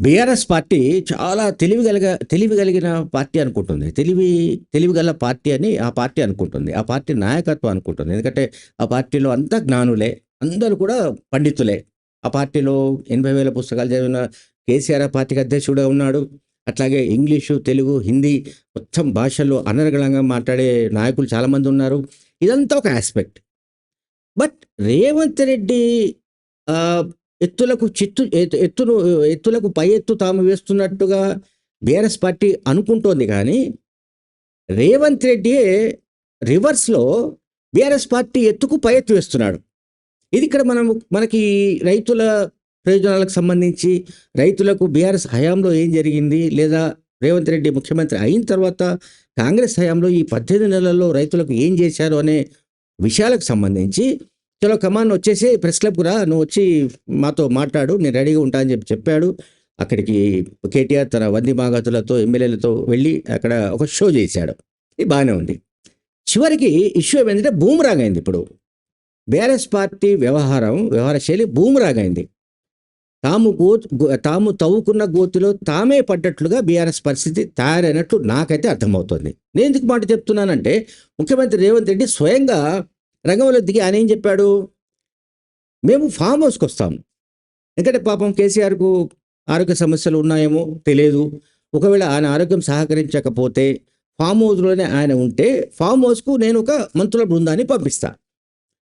BRS party చాలా తెలివిగలిగ తెలివిగలిగిన party అనుకుంటుంది. తెలివి తెలివిగల పార్టీ అని ఆ పార్టీ అనుకుంటుంది. ఆ పార్టీ నాయకత్వం అనుకుంటుంది. ఎందుకంటే ఆ పార్టీలో అంతా జ్ఞానులే అందరూ కూడా పండితులే. ఆ పార్టీలో ఎనభై వేల పుస్తకాలు చదివిన కేసీఆర్ ఆ పార్టీకి అధ్యక్షుడే ఉన్నాడు. అట్లాగే ఇంగ్లీషు తెలుగు హిందీ మొత్తం భాషల్లో అనర్గళంగా మాట్లాడే నాయకులు చాలామంది ఉన్నారు. ఇదంతా ఒక ఆస్పెక్ట్. బట్ రేవంత్ రెడ్డి ఎత్తులకు చిత్తు ఎత్తును ఎత్తులకు పై ఎత్తు తాము వేస్తున్నట్టుగా బీఆర్ఎస్ పార్టీ అనుకుంటోంది కానీ రేవంత్ రెడ్డియే రివర్స్లో బీఆర్ఎస్ పార్టీ ఎత్తుకు పై ఎత్తు వేస్తున్నాడు. ఇది ఇక్కడ మనం మనకి రైతుల ప్రయోజనాలకు సంబంధించి రైతులకు బీఆర్ఎస్ హయాంలో ఏం జరిగింది లేదా రేవంత్ రెడ్డి ముఖ్యమంత్రి అయిన తర్వాత కాంగ్రెస్ హయాంలో ఈ పద్దెనిమిది నెలల్లో రైతులకు ఏం చేశారు అనే విషయాలకు సంబంధించి చలో కమాన్ వచ్చేసి ప్రెస్ క్లబ్కు రా నువ్వు వచ్చి మాతో మాట్లాడు నేను రెడీగా ఉంటా అని చెప్పి చెప్పాడు. అక్కడికి కేటీఆర్ తన వంది మాగతులతో ఎమ్మెల్యేలతో వెళ్ళి అక్కడ ఒక షో చేశాడు. ఇది బాగానే ఉంది. చివరికి ఇష్యూ ఏమైందంటే బూమరాగ్ అయింది ఇప్పుడు. బీఆర్ఎస్ పార్టీ వ్యవహారం వ్యవహార శైలి బూమరాగ్ అయింది. తాము గో గో- తాము తవ్వుకున్న గోతిలో తామే పడ్డట్లుగా బీఆర్ఎస్ పరిస్థితి తయారైనట్లు నాకైతే అర్థమవుతుంది. నేను ఎందుకు మాట చెప్తున్నానంటే ముఖ్యమంత్రి రేవంత్ రెడ్డి స్వయంగా రంగంలో దిగి ఆయన ఏం చెప్పాడు? మేము ఫామ్ హౌస్కి వస్తాం. ఎందుకంటే పాపం కేసీఆర్కు ఆరోగ్య సమస్యలు ఉన్నాయేమో తెలియదు ఒకవేళ ఆయన ఆరోగ్యం సహకరించకపోతే ఫామ్ హౌస్లోనే ఆయన ఉంటే ఫామ్ హౌస్కు నేను ఒక మంత్రుల బృందాన్ని పంపిస్తా.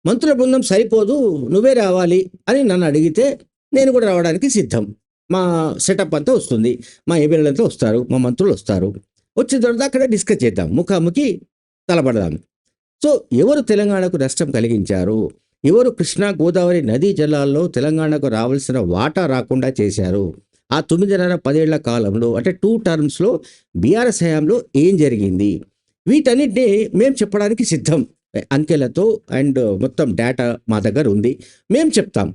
మంత్రుల బృందం సరిపోదు నువ్వే రావాలి అని నన్ను అడిగితే నేను కూడా రావడానికి సిద్ధం. మా సెటప్ అంతా వస్తుంది. మా ఎమ్మెల్యేలంతా వస్తారు మా మంత్రులు వస్తారు. వచ్చిన తర్వాత అక్కడ డిస్కస్ చేద్దాం. ముఖాముఖి తలపడదాం. సో ఎవరు తెలంగాణకు నష్టం కలిగించారు? ఎవరు కృష్ణా గోదావరి నదీ జలాల్లో తెలంగాణకు రావాల్సిన వాటా రాకుండా చేశారు? ఆ తొమ్మిదిన్నర పదేళ్ళ కాలంలో అంటే టూ టర్మ్స్లో బీఆర్ఎస్ హయాంలో ఏం జరిగింది? వీటన్నిటిని మేము చెప్పడానికి సిద్ధం. అంకెలతో అండ్ మొత్తం డేటా మా దగ్గర ఉంది. మేము చెప్తాం.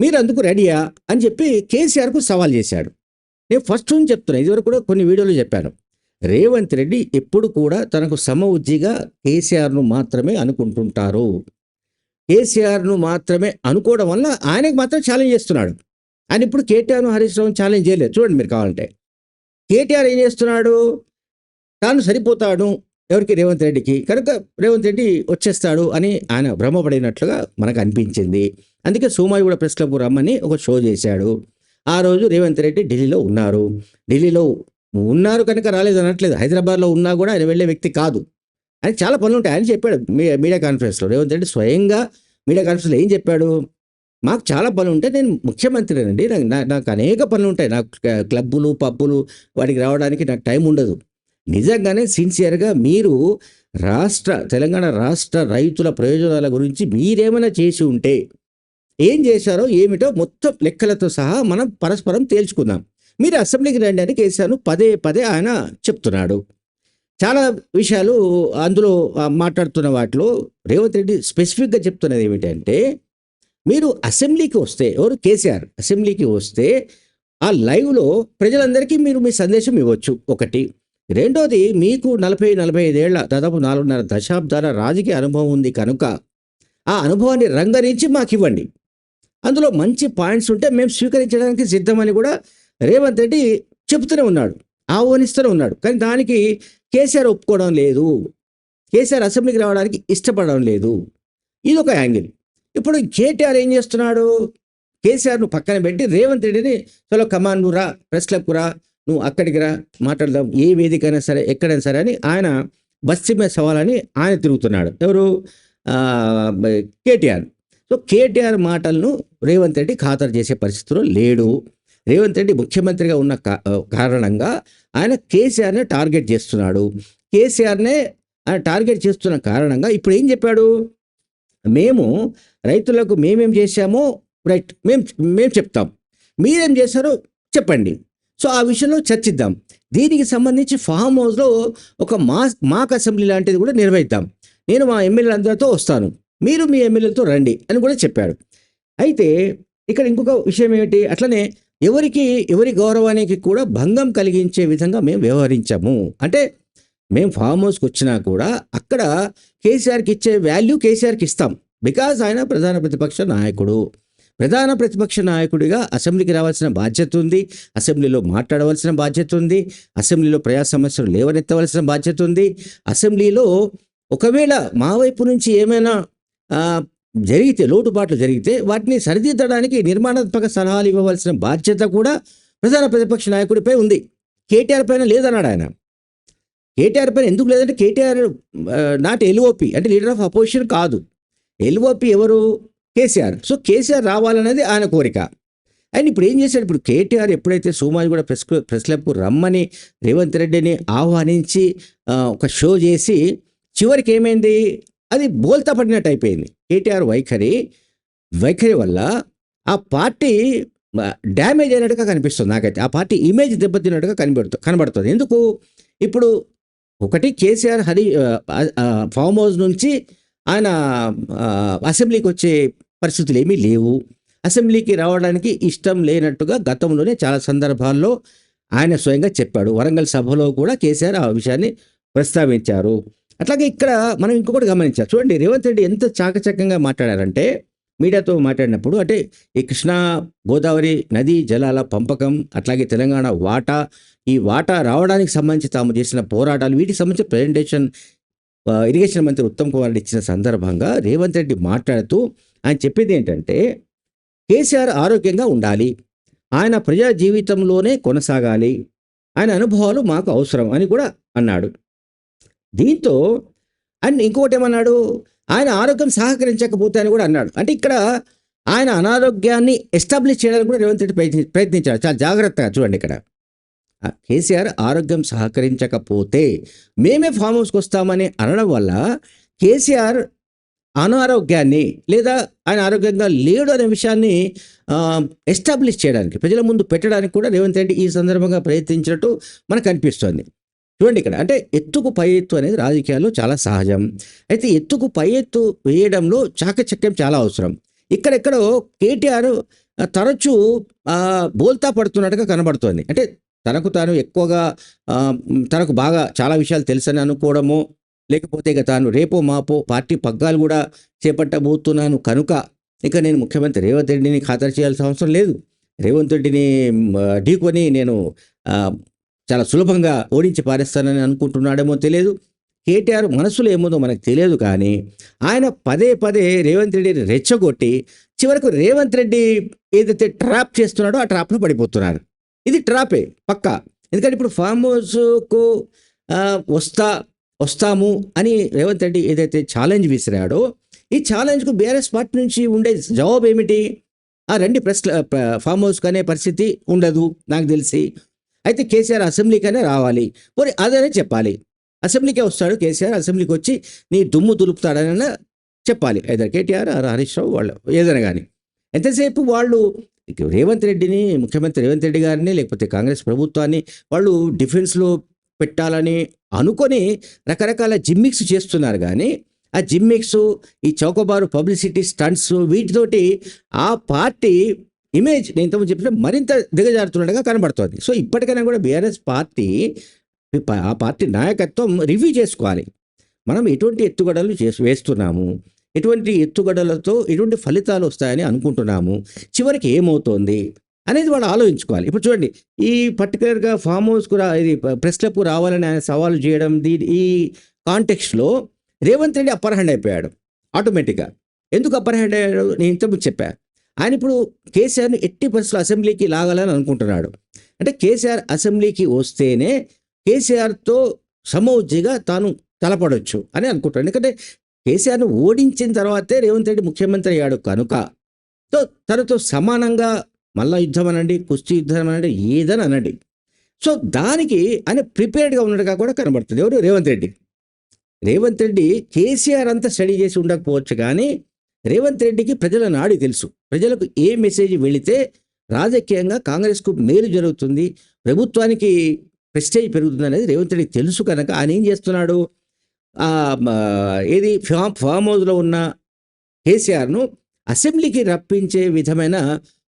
మీరు అందుకు రెడీయా? అని చెప్పి కేసీఆర్కు సవాల్ చేశాడు. నేను ఫస్ట్ నుంచి చెప్తున్నాను ఇదివరకు కూడా కొన్ని వీడియోలు చెప్పాను. రేవంత్ రెడ్డి ఎప్పుడు కూడా తనకు సమ ఉజ్జిగా కేసీఆర్ను మాత్రమే అనుకుంటుంటారు. కేసీఆర్ను మాత్రమే అనుకోవడం వల్ల ఆయనకు మాత్రం ఛాలెంజ్ చేస్తున్నాడు. ఆయన ఇప్పుడు కేటీఆర్ను హరీష్ రావును ఛాలెంజ్ చేయలేదు. చూడండి మీరు కావాలంటే. కేటీఆర్ ఏం చేస్తున్నాడు? తాను సరిపోతాడు ఎవరికి? రేవంత్ రెడ్డికి. కనుక రేవంత్ రెడ్డి వచ్చేస్తాడు అని ఆయన భ్రమపడినట్లుగా మనకు అనిపించింది. అందుకే సోమాయి కూడా ప్రెస్ క్లబ్ రమ్మని ఒక షో చేశాడు. ఆ రోజు రేవంత్ రెడ్డి ఢిల్లీలో ఉన్నారు. ఢిల్లీలో ఉన్నారు కనుక రాలేదు అనట్లేదు. హైదరాబాద్లో ఉన్నా కూడా ఆయన వెళ్ళే వ్యక్తి కాదు. ఆయన చాలా పనులు ఉంటాయి. ఆయన చెప్పాడు మీ మీడియా కాన్ఫరెన్స్లో. రేవంత్ రెడ్డి స్వయంగా మీడియా కాన్ఫరెన్స్లో ఏం చెప్పాడు? మాకు చాలా పనులు ఉంటాయి. నేను ముఖ్యమంత్రినండి. నాకు నా- నాకు అనేక పనులు ఉంటాయి. నాకు క్లబ్బులు పబ్బులు వాటికి రావడానికి నాకు టైం ఉండదు. నిజంగానే సిన్సియర్గా మీరు రాష్ట్ర తెలంగాణ రాష్ట్ర రైతుల ప్రయోజనాల గురించి మీరేమైనా చేసి ఉంటే ఏం చేశారో ఏమిటో మొత్తం లెక్కలతో సహా మనం పరస్పరం తేల్చుకుందాం. మీరు అసెంబ్లీకి రండి అని కేసీఆర్ను పదే పదే ఆయన చెప్తున్నాడు. చాలా విషయాలు అందులో మాట్లాడుతున్న వాటిలో రేవంత్ రెడ్డి స్పెసిఫిక్గా చెప్తున్నది ఏమిటంటే మీరు అసెంబ్లీకి వస్తే ఎవరు? కేసీఆర్ అసెంబ్లీకి వస్తే ఆ లైవ్లో ప్రజలందరికీ మీరు మీ సందేశం ఇవ్వచ్చు. ఒకటి. రెండోది మీకు నలభై నలభై ఐదేళ్ళ దాదాపు నాలుగున్నర దశాబ్దాల రాజకీయ అనుభవం ఉంది కనుక ఆ అనుభవాన్ని రంగరించి మాకు ఇవ్వండి అందులో మంచి పాయింట్స్ ఉంటే మేము స్వీకరించడానికి సిద్ధమని కూడా రేవంత్ రెడ్డి చెప్తూనే ఉన్నాడు ఆహ్వానిస్తూనే ఉన్నాడు. కానీ దానికి కేసీఆర్ ఒప్పుకోవడం లేదు. కేసీఆర్ అసెంబ్లీకి రావడానికి ఇష్టపడడం లేదు. ఇది ఒక యాంగిల్. ఇప్పుడు కేటీఆర్ ఏం చేస్తున్నాడు? కేసీఆర్ను పక్కన పెట్టి రేవంత్ రెడ్డిని చలో కమాన్ నువ్వు రా ప్రెస్ క్లబ్కు రా నువ్వు అక్కడికి రా మాట్లాడదాం ఏ వేదికైనా సరే ఎక్కడైనా సరే అని ఆయన బస్తి మీద సవాలని ఆయన తిరుగుతున్నాడు. ఎవరు? కేటీఆర్. సో కేటీఆర్ మాటలను రేవంత్ రెడ్డి ఖాతరు చేసే పరిస్థితిలో లేడు. రేవంత్ రెడ్డి ముఖ్యమంత్రిగా ఉన్న కా- కారణంగా ఆయన కేసీఆర్నే టార్గెట్ చేస్తున్నాడు. కేసీఆర్నే ఆయన టార్గెట్ చేస్తున్న కారణంగా ఇప్పుడు ఏం చెప్పాడు? మేము రైతులకు మేమేం చేశామో రైట్ మేము మేము చెప్తాం. మీరేం చేశారో చెప్పండి. సో ఆ విషయంలో చర్చిద్దాం. దీనికి సంబంధించి ఫామ్ హౌస్లో ఒక మా మాక్ అసెంబ్లీ లాంటిది కూడా నిర్వహిద్దాం. నేను మా ఎమ్మెల్యేలందరితో వస్తాను. మీరు మీ ఎమ్మెల్యేలతో రండి అని కూడా చెప్పాడు. అయితే ఇక్కడ ఇంకొక విషయం ఏమిటి? అట్లనే ఎవరికి ఎవరి గౌరవానికి కూడా భంగం కలిగించే విధంగా మేము వ్యవహరించాము. అంటే మేము ఫామ్ హౌస్కి వచ్చినా కూడా అక్కడ కేసీఆర్కి ఇచ్చే వాల్యూ కేసీఆర్కి ఇస్తాం. బికాజ్ ఆయన ప్రధాన ప్రతిపక్ష నాయకుడు. ప్రధాన ప్రతిపక్ష నాయకుడిగా అసెంబ్లీకి రావాల్సిన బాధ్యత ఉంది. అసెంబ్లీలో మాట్లాడవలసిన బాధ్యత ఉంది. అసెంబ్లీలో ప్రజా సమస్యలు లేవనెత్తవలసిన బాధ్యత ఉంది. అసెంబ్లీలో ఒకవేళ మా వైపు నుంచి ఏమైనా జరిగితే లోటుపాట్లు జరిగితే వాటిని సరిదిద్దడానికి నిర్మాణాత్మక సలహాలు ఇవ్వవలసిన బాధ్యత కూడా ప్రధాన ప్రతిపక్ష నాయకుడిపై ఉంది. కేటీఆర్ పైన లేదన్నాడు ఆయన. కేటీఆర్ పైన ఎందుకు లేదంటే కేటీఆర్ నాట్ ఎల్ఓపి అంటే లీడర్ ఆఫ్ అపోజిషన్ కాదు. ఎల్ఓపి ఎవరు? కేసీఆర్. సో కేసీఆర్ రావాలనేది ఆయన కోరిక. ఆయన ఇప్పుడు ఏం చేశాడు? ఇప్పుడు కేటీఆర్ ఎప్పుడైతే సోమాజ్ కూడా ప్రెస్ ప్రెస్ క్లబ్కు రమ్మని రేవంత్ రెడ్డిని ఆహ్వానించి ఒక షో చేసి చివరికి ఏమైంది? అది బోల్తా పడినట్టు అయిపోయింది. కేటీఆర్ వైఖరి వైఖరి వల్ల ఆ పార్టీ డ్యామేజ్ అయినట్టుగా కనిపిస్తుంది నాకైతే. ఆ పార్టీ ఇమేజ్ దెబ్బతిన్నట్టుగా కనబడుతు కనబడుతుంది. ఎందుకు? ఇప్పుడు ఒకటి కేసీఆర్ హరి ఫామ్ హౌస్ నుంచి ఆయన అసెంబ్లీకి వచ్చే పరిస్థితులు ఏమీ లేవు. అసెంబ్లీకి రావడానికి ఇష్టం లేనట్టుగా గతంలోనే చాలా సందర్భాల్లో ఆయన స్వయంగా చెప్పాడు. వరంగల్ సభలో కూడా కేసీఆర్ ఆ విషయాన్ని ప్రస్తావించారు. అట్లాగే ఇక్కడ మనం ఇంకొకటి గమనించాలి. చూడండి రేవంత్ రెడ్డి ఎంత చాకచక్యంగా మాట్లాడారంటే మీడియాతో మాట్లాడినప్పుడు అంటే ఈ కృష్ణా గోదావరి నదీ జలాల పంపకం అట్లాగే తెలంగాణ వాటా ఈ వాటా రావడానికి సంబంధించి తాము చేసిన పోరాటాలు వీటికి సంబంధించిన ప్రజెంటేషన్ ఇరిగేషన్ మంత్రి ఉత్తమ్ కుమార్ రెడ్డి ఇచ్చిన సందర్భంగా రేవంత్ రెడ్డి మాట్లాడుతూ ఆయన చెప్పేది ఏంటంటే కేసీఆర్ ఆరోగ్యంగా ఉండాలి. ఆయన ప్రజా జీవితంలోనే కొనసాగాలి. ఆయన అనుభవాలు మాకు అవసరం అని కూడా అన్నాడు. దీంతో అండ్ ఇంకొకటి ఏమన్నాడు ఆయన ఆరోగ్యం సహకరించకపోతే అని కూడా అన్నాడు. అంటే ఇక్కడ ఆయన అనారోగ్యాన్ని ఎస్టాబ్లిష్ చేయడానికి కూడా రేవంత్ రెడ్డి ప్రయత్ని ప్రయత్నించాడు. చాలా జాగ్రత్తగా చూడండి ఇక్కడ. కేసీఆర్ ఆరోగ్యం సహకరించకపోతే మేమే ఫామ్ హౌస్కి వస్తామని అనడం వల్ల కేసీఆర్ అనారోగ్యాన్ని లేదా ఆయన ఆరోగ్యంగా లేడు అనే విషయాన్ని ఎస్టాబ్లిష్ చేయడానికి ప్రజల ముందు పెట్టడానికి కూడా రేవంత్ రెడ్డి ఈ సందర్భంగా ప్రయత్నించినట్టు మనకు అనిపిస్తోంది. చూడండి ఇక్కడ అంటే ఎత్తుకు పై ఎత్తు అనేది రాజకీయాల్లో చాలా సహజం. అయితే ఎత్తుకు పై ఎత్తు వేయడంలో చాకచక్యం చాలా అవసరం. ఇక్కడెక్కడో కేటీఆర్ తరచూ బోల్తా పడుతున్నట్టుగా కనబడుతోంది. అంటే తనకు తాను ఎక్కువగా తనకు బాగా చాలా విషయాలు తెలుసని అనుకోవడము లేకపోతే ఇక తాను రేపో మాపో పార్టీ పగ్గాలు కూడా చేపట్టబోతున్నాను కనుక ఇక నేను ముఖ్యమంత్రి రేవంత్ రెడ్డిని ఖాతరు చేయాల్సిన అవసరం లేదు. రేవంత్ రెడ్డిని ఢీకొని నేను చాలా సులభంగా ఓడించి పారేస్తానని అనుకుంటున్నాడేమో తెలియదు. కేటీఆర్ మనసులో ఏముందో మనకు తెలియదు కానీ ఆయన పదే పదే రేవంత్ రెడ్డిని రెచ్చగొట్టి చివరకు రేవంత్ రెడ్డి ఏదైతే ట్రాప్ చేస్తున్నాడో ఆ ట్రాప్లో పడిపోతున్నారు. ఇది ట్రాపే పక్కా. ఎందుకంటే ఇప్పుడు ఫామ్ హౌస్కు వస్తా వస్తాము అని రేవంత్ రెడ్డి ఏదైతే ఛాలెంజ్ విసిరాడో ఈ ఛాలెంజ్కు బీఆర్ఎస్ పార్టీ నుంచి ఉండే జవాబు ఏమిటి ఆ రండి ప్రెస్ ఫామ్ హౌస్కు అనే పరిస్థితి ఉండదు నాకు తెలిసి. అయితే కేసీఆర్ అసెంబ్లీకనే రావాలి. పోనీ అదనే చెప్పాలి. అసెంబ్లీకే వస్తాడు కేసీఆర్ అసెంబ్లీకి వచ్చి నీ దుమ్ము దులుపుతాడని చెప్పాలి. ఐదర్ కేటీఆర్ ఆర్ హరీష్ రావు వాళ్ళు ఏదైనా కానీ ఎంతసేపు వాళ్ళు రేవంత్ రెడ్డిని ముఖ్యమంత్రి రేవంత్ రెడ్డి గారిని లేకపోతే కాంగ్రెస్ ప్రభుత్వాన్ని వాళ్ళు డిఫెన్స్లో పెట్టాలని అనుకొని రకరకాల జిమ్మిక్స్ చేస్తున్నారు కానీ ఆ జిమ్మిక్స్ ఈ చౌకబారు పబ్లిసిటీ స్టంట్స్ వీటితోటి ఆ పార్టీ ఇమేజ్ నేను ఇంతకుముందు చెప్పిన మరింత దిగజారుతుండగా కనబడుతోంది. సో ఇప్పటికైనా కూడా బీఆర్ఎస్ పార్టీ ఆ పార్టీ నాయకత్వం రివ్యూ చేసుకోవాలి. మనం ఎటువంటి ఎత్తుగడలు చేసి వేస్తున్నాము? ఎటువంటి ఎత్తుగడలతో ఎటువంటి ఫలితాలు వస్తాయని అనుకుంటున్నాము? చివరికి ఏమవుతోంది? అనేది వాళ్ళు ఆలోచించుకోవాలి. ఇప్పుడు చూడండి ఈ పర్టికులర్గా ఫామ్ హౌస్కు రా ఇది ప్రెస్ క్లబ్కు రావాలని ఆయన సవాలు చేయడం దీ ఈ కాంటెక్స్ట్లో రేవంత్ రెడ్డి అప్పర్ హ్యాండ్ అయిపోయాడు ఆటోమేటిక్గా. ఎందుకు అప్పర్ హ్యాండ్ అయ్యాడు నేను ఇంతకుముందు చెప్పాను ఆయన ఇప్పుడు కేసీఆర్ని ఎట్టి పరిస్థితులు అసెంబ్లీకి లాగాలని అనుకుంటున్నాడు. అంటే కేసీఆర్ అసెంబ్లీకి వస్తేనే కేసీఆర్తో సమౌజ్జిగా తాను తలపడొచ్చు అని అనుకుంటాడు ఎందుకంటే కేసీఆర్ను ఓడించిన తర్వాతే రేవంత్ రెడ్డి ముఖ్యమంత్రి అయ్యాడు కనుక. సో తనతో సమానంగా మల్ల యుద్ధం అనండి కుస్తీ యుద్ధం అనండి ఏదని అనండి. సో దానికి ఆయన ప్రిపేర్డ్గా ఉన్నట్టుగా కూడా కనబడుతుంది. ఎవరు? రేవంత్ రెడ్డి. రేవంత్ రెడ్డి కేసీఆర్ అంతా స్టడీ చేసి ఉండకపోవచ్చు కానీ రేవంత్ రెడ్డికి ప్రజల నాడి తెలుసు. ప్రజలకు ఏ మెసేజ్ వెళితే రాజకీయంగా కాంగ్రెస్కు మేలు జరుగుతుంది ప్రభుత్వానికి ప్రెస్టేజ్ పెరుగుతుంది అనేది రేవంత్ రెడ్డి తెలుసు కనుక ఆయన ఏం చేస్తున్నాడు? ఏది ఫామ్ ఫామ్ హౌస్లో ఉన్న కేసీఆర్ను అసెంబ్లీకి రప్పించే విధమైన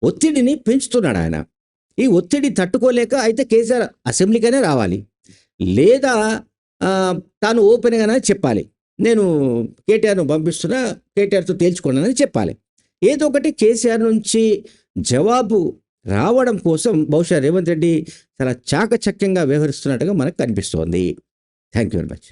ఒత్తిడిని పెంచుతున్నాడు ఆయన. ఈ ఒత్తిడి తట్టుకోలేక అయితే కేసీఆర్ అసెంబ్లీకైనా రావాలి. లేదా తాను ఓపెన్గానే చెప్పాలి. నేను కేటీఆర్ను పంపిస్తున్నా కేటీఆర్తో తేల్చుకున్నానని చెప్పాలి. ఏదో ఒకటి కేసీఆర్ నుంచి జవాబు రావడం కోసం బహుశా రేవంత్ రెడ్డి చాలా చాకచక్యంగా వ్యవహరిస్తున్నట్టుగా మనకు కనిపిస్తోంది. Thank you very much.